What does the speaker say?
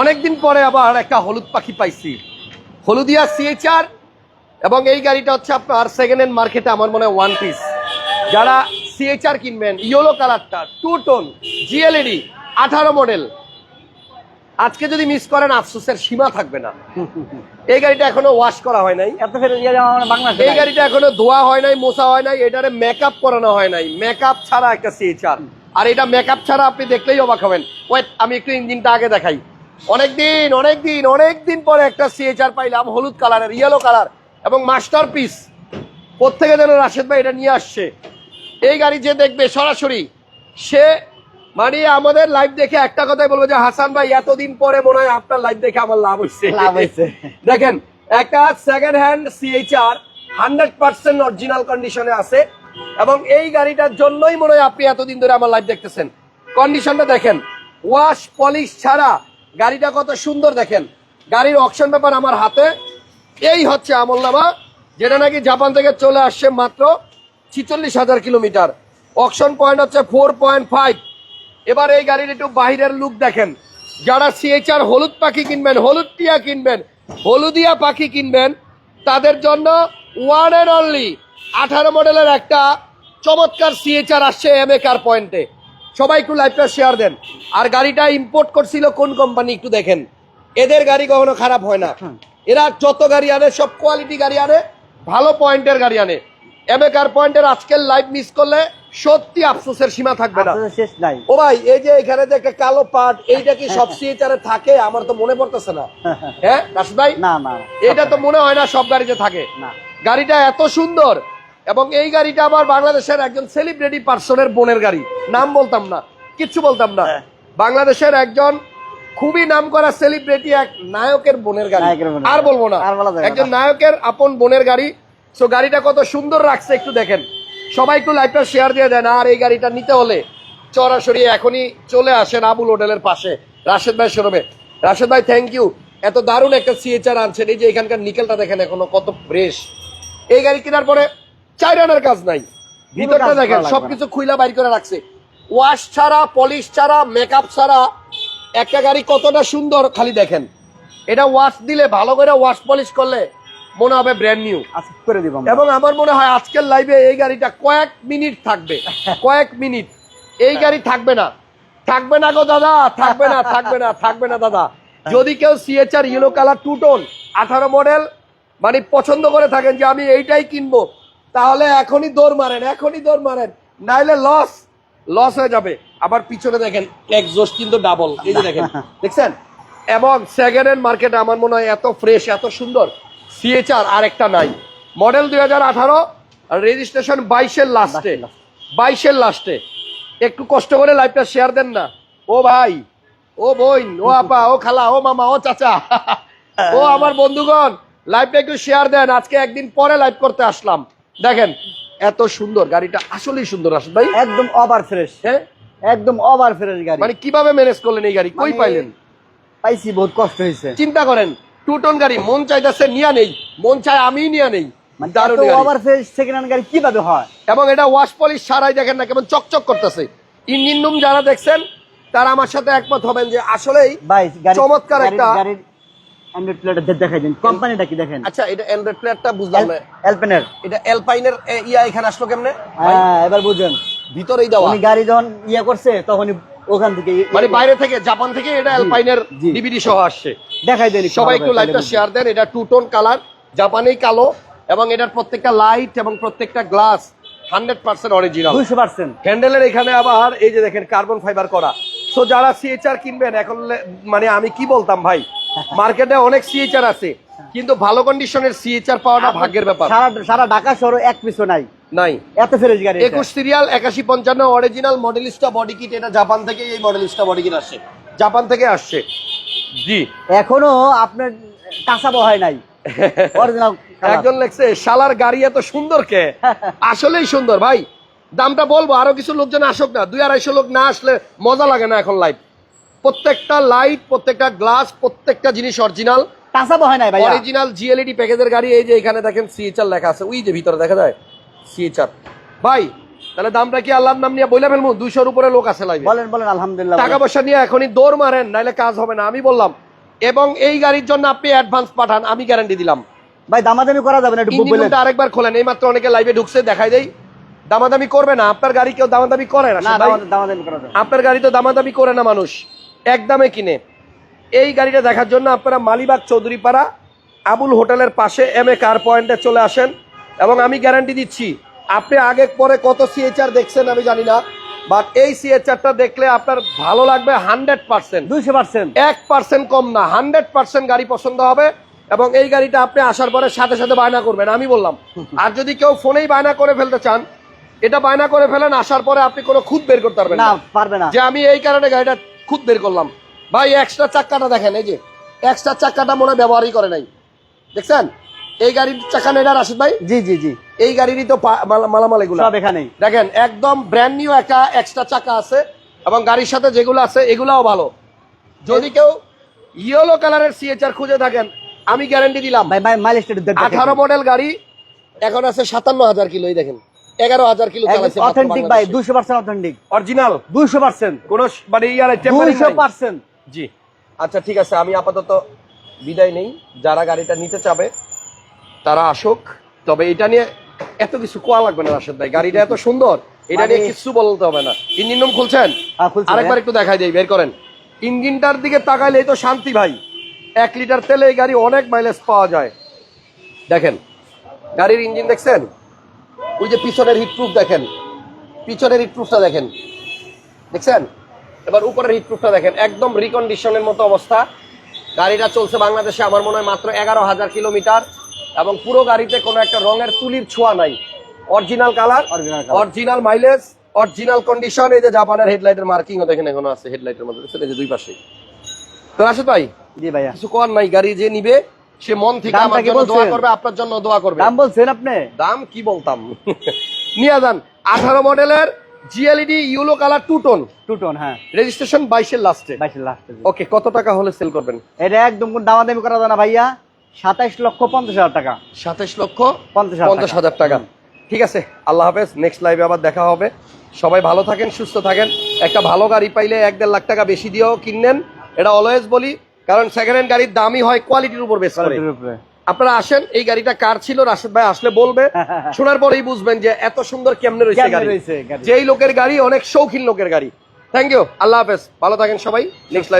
অনেকদিন পরে আবার একটা হলুদ পাখি পাইছি। হলুদিয়া সিএচআর এবং এই গাড়িটা হচ্ছে আপনার সেকেন্ড হ্যান্ড মার্কেটে আমার মনে হয় ওয়ান পিস যারা সিএচআর কিনবেন ইয়েলো কালারটা টু টোন জিএলইডি আঠারো মডেল আজকে যদি মিস করেন আফসোসের সীমা থাকবে না। এই গাড়িটা এখনও ওয়াশ করা হয় নাই। বাংলাদেশে এই গাড়িটা এখনও ধোয়া হয় নাই মোছা হয় নাই এটারে মেকআপ করানো হয় নাই। মেকআপ ছাড়া একটা সিএচআর আর এটা মেকআপ ছাড়া আপনি দেখলেই অবাক হবেন। ওয়েট আমি একটু ইঞ্জিনটা আগে দেখাই। অনেকদিন অনেকদিন অনেকদিন পরে একটা সিএচআর পাইলাম হলুদ কালারের ইয়েলো কালার এবং মাস্টার পিস প্রত্যেকে যেন রাশেদ ভাই এটা নিয়ে আসছে। এই গাড়ি যে দেখবে সরাসরি সে মানে আমাদের লাইভ দেখে একটা কথাই বলব যে হাসান ভাই এতদিন পরে মনে হয় আপনার লাইভ দেখে আমার লাভ হচ্ছে লাভ হয়েছে। দেখেন একটা second hand CHR hundred percent original কন্ডিশনে আছে এবং এই গাড়িটার জন্যই মনে হয় আপনি এতদিন ধরে আমার লাইভ দেখতেছেন। কন্ডিশনটা দেখেন ওয়াশ পলিশ ছাড়া গাড়িটা কত সুন্দর দেখেন। গাড়ির অকশন ব্যাপার আমার হাতে। এই হচ্ছে আমলনামা যেটা নাকি জাপান থেকে চলে আসছে মাত্র ছিচল্লিশ হাজার কিলোমিটার। অকশন পয়েন্ট হচ্ছে ফোর পয়েন্ট ফাইভ এবার এই গাড়ির একটু বাহিরের লুক দেখেন। যারা সিএচআর হলুদ পাখি কিনবেন, হলুদ টিয়া কিনবেন, হলুদিয়া পাখি কিনবেন, তাদের জন্য ওয়ান অ্যান্ড অনলি আঠারো মডেলের একটা চমৎকার সিএচআর আসছে এম এ কার পয়েন্টে সবাই একটু লাইভটা শেয়ার দেন। আর গাড়িটা ইম্পোর্ট করছিল কোন কোম্পানি একটু দেখেন। এদের গাড়ি কখনো খারাপ হয় না। এরা যত গাড়ি আনে সব কোয়ালিটি গাড়ি আনে ভালো পয়েন্টের গাড়ি আনে। এম এ কার পয়েন্টের আজকের লাইভ মিস করলে সত্যি আফসোসের সীমা থাকবে না। শেষ নাই। ও ভাই এই যে এখানে যে একটা কালো পাট এইটা কি সব সিএচারে থাকে? আমার তো মনে পড়তেছে না। হ্যাঁ রাশিদ ভাই? না না। এটা তো মনে হয় না সব গাড়িতে থাকে। না। গাড়িটা এত সুন্দর এবং এই গাড়িটা আমার বাংলাদেশের একজন সেলিব্রিটি পার্সনের বোনের গাড়ি। নাম বলতাম না কিচ্ছু বলতাম না। হ্যাঁ। বাংলাদেশের একজন খুবই নাম করা সেলিব্রিটি এক নায়কের বোনের গাড়ি। আর বলব না। একজন নায়কের আপন বোনের গাড়ি। সো গাড়িটা কত সুন্দর রাখছে একটু দেখেন। সবাই একটু লাইভটা শেয়ার দিয়ে দেন। আর এই গাড়িটা নিতে হলে সরাসরি এখনই চলে আসেন আবুল হোটেলের পাশে রাশেদ ভাই শোরুমে রাশেদ ভাই থ্যাংক ইউ এত দারুণ একটা সিএচআর আনছেন। এই যে এখানকার নিকেলটা দেখেন এখনও কত ফ্রেশ এই গাড়ি কেনার পরে রানার কাজ নাই। ভিতরটা দেখেন সবকিছু খুইলা বাইর করে রাখছে। ওয়াশ ছাড়া পলিশ ছাড়া মেকআপ ছাড়া একটা গাড়ি কতটা সুন্দর খালি দেখেন। এটা ওয়াশ দিলে ভালো করে ওয়াশ পলিশ করলে মনে হবে ব্র্যান্ড নিউ আচ্ছা করে দিব এবং আমার মনে হয় আজকের লাইভে এই গাড়িটা কয়েক মিনিট থাকবে। কয়েক মিনিট এই গাড়ি থাকবে না। থাকবে না গো দাদা থাকবে না থাকবে না থাকবে না দাদা। যদি কেউ CHR yellow colour two tone আঠারো মডেল মানে পছন্দ করে থাকেন যে আমি এইটাই কিনবো। তাহলে এখনই দৌড় মারেন এখনই দৌড় মারেন। নাইলে লস লস হয়ে যাবে। আবার পিছনে দেখেন এক্সজোস্ট কিন্তু ডাবল এই যে দেখেন দেখছেন? এবং সেকেন্ড হ্যান্ড মার্কেটে আমার মনে হয় এত ফ্রেশ এত সুন্দর। সিএচআর আর একটা নাই। মডেল দুই হাজার আঠারো রেজিস্ট্রেশন বাইশের লাস্টে বাইশের লাস্টে একটু কষ্ট করে লাইভটা শেয়ার দেন না। ও ভাই ও বোন ও আপা ও খালা ও মামা ও চাচা। ও আমার বন্ধুগণ লাইভটা একটু শেয়ার দেন। আজকে একদিন পরে লাইভ করতে আসলাম। দেখেন এত সুন্দর গাড়িটা আসলেই সুন্দর আসলে ভাই। একদম ওভার ফ্রেশ হ্যাঁ? একদম ওভার ফ্রেশ গাড়ি। মানে কীভাবে ম্যানেজ করলেন এই গাড়ি? কই মানে- পাইলেন? পাইছি বহুত কষ্ট হয়েছে। চিন্তা করেন টু টন গাড়ি মন চাইতেছে নিয়া নেই। মন চায় আমি নিয়া নেই। মানে এত ওভার ফ্রেশ সেকেন্ড হ্যান্ড গাড়ি কীভাবে হয়? এবং এটা ওয়াশ পলিশ ছাড়াই দেখেন না কেমন চকচক করতেছে। ইঞ্জিন রুম যারা দেখছেন তারা আমার সাথে একমত হবেন যে আসলেই চমৎকার একটা- অ্যান্ড্রয়েড প্লেট দেখাই দিন। কোম্পানিটা কি দেখেন? আচ্ছা এটা অ্যান্ড্রয়েড প্লেয়ারটা বুঝলাম। না এলপেনের এটা এলপাইনের ইয়া এখানে আসলো কেমনে? হ্যাঁ এবার বুঝেন। ভিতরেই দেওয়া। উনি গাড়ি যখন ইয়ে করছে তখনই ওখান থেকে মানে বাইরে থেকে জাপান থেকে এটা এলপাইনের ডিভিডি সহ আসছে। দেখাই দেন সবাই একটু লাইটটা শেয়ার দেন। এটা টু টোন কালার জাপানেই কালো এবং এটার প্রত্যেকটা লাইট এবং প্রত্যেকটা গ্লাস হান্ড্রেড পার্সেন্ট অরিজিনাল দুইশো পার্সেন্ট হ্যান্ডেলের এখানে আবার এই যে দেখেন কার্বন ফাইবার করা। সো যারা সিএচআর কিনবেন এখন মানে আমি কি বলতাম ভাই? মার্কেটে অনেক সিএচআর আছে কিন্তু ভালো কন্ডিশনের সিএচআর পাওয়াটা ভাগ্যের ব্যাপার। সারা সারা ঢাকা শহর এক পিছু নাই। নাই। এত ফ্রেশ গাড়ি এটা। একুশ সিরিয়াল একাশি পঞ্চান্ন অরিজিনাল মডেলিস্টা বডি কিট এটা জাপান থেকে এই মডেলিস্টা বডি কিট আসছে। জাপান থেকে আসছে। জি। এখনও আপনার কাঁচা হয় নাই। অরিজিনাল একজন লেখছে শালার গাড়ি এত সুন্দর কে? আসলেই সুন্দর ভাই। দামটা বলব আরও কিছু লোকজন আসুক না দুই আড়াইশো লোক না আসলে মজা লাগে না এখন লাইভ প্রত্যেকটা লাইট প্রত্যেকটা গ্লাস প্রত্যেকটা জিনিস অরিজিনাল কাঁচা হয় ভাই অরিজিনাল জিএলইডি প্যাকেজের গাড়ি এই যে এখানে দেখেন সিএচআর লেখা আছে। ওই যে ভিতরে দেখা যায় সিএচআর ভাই তাহলে দামটা কি আল্লাহর নাম নিয়ে ফেলব? দুইশোর উপরে লোক আছে লাইভে বলেন বলেন আলহামদুলিল্লাহ টাকা পয়সা নিয়ে এখনই দৌড় মারেন নাইলে কাজ হবে না। আমি বললাম এবং এই গাড়ির জন্য আপনি অ্যাডভান্স পাঠান আমি গ্যারান্টি দিলাম। ভাই দামাদামি করা যাবে না একটু আরেকবার খোলেন এই মাত্র অনেকে লাইভে ঢুকছে দেখাই দেই। দামাদামি করবে না আপনার গাড়ি কেউ দামাদামি করে না। দামা-। আপনার গাড়ি তো দামাদামি করে না মানুষ একদমে কিনে এই গাড়িটা দেখার জন্য আপনারা মালিবাগ চৌধুরীপাড়া আবুল হোটেলের পাশে এম এ কার পয়েন্টে চলে আসেন এবং আমি গ্যারান্টি দিচ্ছি আপনি আগে পরে কত সিএচআর দেখছেন আমি জানি না বাট এই সিএচআরটা দেখলে আপনার ভালো লাগবে হান্ড্রেড পার্সেন্ট দুইশো পার্সেন্ট এক পার্সেন্ট কম না হান্ড্রেড পার্সেন্ট গাড়ি পছন্দ হবে এবং এই গাড়িটা আপনি আসার পরে সাথে সাথে বায়না করবেন আমি বললাম আর যদি কেউ ফোনেই বায়না করে ফেলতে চান এটা বায়না করে ফেলেন আসার পরে আপনি কোনো খুদ বের করতে পারবেন না পারবে না। যে আমি এই কারণে গাড়িটা খুদ বের করলাম। ভাই এক্সট্রা চাক্কাটা দেখেন এই যে এক্সট্রা চাক্কাটা মনে হয় ব্যবহারই করে নাই। দেখছেন? এই গাড়ির চাকা নেই রাশিদ ভাই? জি জি জি। এই গাড়িরই তো মালামাল এগুলো। সব এখানেই। দেখেন একদম ব্র্যান্ড নিউ একটা এক্সট্রা চাকা আছে এবং গাড়ির সাথে যেগুলো আছে এগুলাও ভালো। যদি কেউ ইয়েলো কালারের সিএচআর খুঁজে থাকেন আমি গ্যারান্টি দিলাম। আঠারো মডেল গাড়ি এখন আছে সাতান্ন হাজার কিলো এই দেখেন। এগারো হাজার কিলো অথেন্টিক ভাই দুইশো পার্সেন্ট অথেন্টিক অরিজিনাল দুইশো পার্সেন্ট কোন মানে ইয়ার পার্সেন্ট জি। আচ্ছা ঠিক আছে আমি আপাতত বিদায় নেই। যারা গাড়িটা নিতে চাবে তারা আসুক। তবে এটা নিয়ে এত কিছু কোয়া লাগবে না রাশেদ ভাই। গাড়িটা এত সুন্দর এটা নিয়ে মানে- কিছু বলতে হবে না। ইঞ্জিন রুম খুলছেন? হ্যাঁ, আরেকবার একটু দেখাই দেই বের করেন। ইঞ্জিনটার দিকে তাকাইলেই তো শান্তি ভাই। এক লিটার তেলে এই গাড়ি অনেক মাইলেজ পাওয়া যায়। দেখেন গাড়ির ইঞ্জিন দেখছেন? ওই যে পিছনের হিটপ্রুফ দেখেন। পিছনের হিটপ্রুফটা দেখেন। দেখছেন? এবার উপরের হিটপ্রুফটা দেখেন। একদম রিকন্ডিশনের মতো অবস্থা। গাড়িটা চলছে বাংলাদেশে আমার মনে হয় মাত্র এগারো হাজার কিলোমিটার এবং পুরো গাড়িতে কোনো একটা রঙের তুলির ছোঁয়া নাই। Original colour original mileage original condition এই যে জাপানের হেডলাইটের মার্কিংও দেখেন এখনও আছে হেডলাইটের মধ্যে? এই যে দুই পাশে? তো রাশেদ ভাই জি ভাইয়া। কিছু করার নাই গাড়ি যে নিবে সে মন থেকে আমার জন্য দোয়া করবে আপনার জন্য দোয়া করবে। দাম বলছেন আপনি? দাম কি বলতাম? নিয়ে যান আঠারো মডেলের GLED yellow colour two tone two tone হ্যাঁ। রেজিস্ট্রেশন বাইশের লাস্টে বাইশের লাস্ট ওকে কত টাকা হলে সেল করবেন? এটা একদম দামাদামি করা যায় না ভাইয়া। সাতাইশ লক্ষ পঞ্চাশ হাজার টাকা। সাতাশ লক্ষ পঞ্চাশ হাজার পঞ্চাশ টাকা। হাজার টাকা। ঠিক আছে আল্লাহ হাফেজ নেক্সট লাইভে আবার দেখা হবে। সবাই ভালো থাকেন সুস্থ থাকেন। একটা ভালো গাড়ি পাইলে এক দেড় লাখ টাকা বেশি দিয়েও কিনেন এটা অলওয়েজ বলি কারণ সেকেন্ড হ্যান্ড গাড়ির দামই হয় কোয়ালিটির উপর বেশ করে। আপনারা আসেন এই গাড়িটা কার ছিল? রাশেদ ভাই আসলে বলবে। শোনার পরেই বুঝবেন যে এত সুন্দর কেমনে রয়েছে গাড়ি? যেই লোকের গাড়ি অনেক শৌখিন লোকের গাড়ি। থ্যাংক ইউ আল্লাহ হাফেজ। ভালো থাকেন সবাই। Next live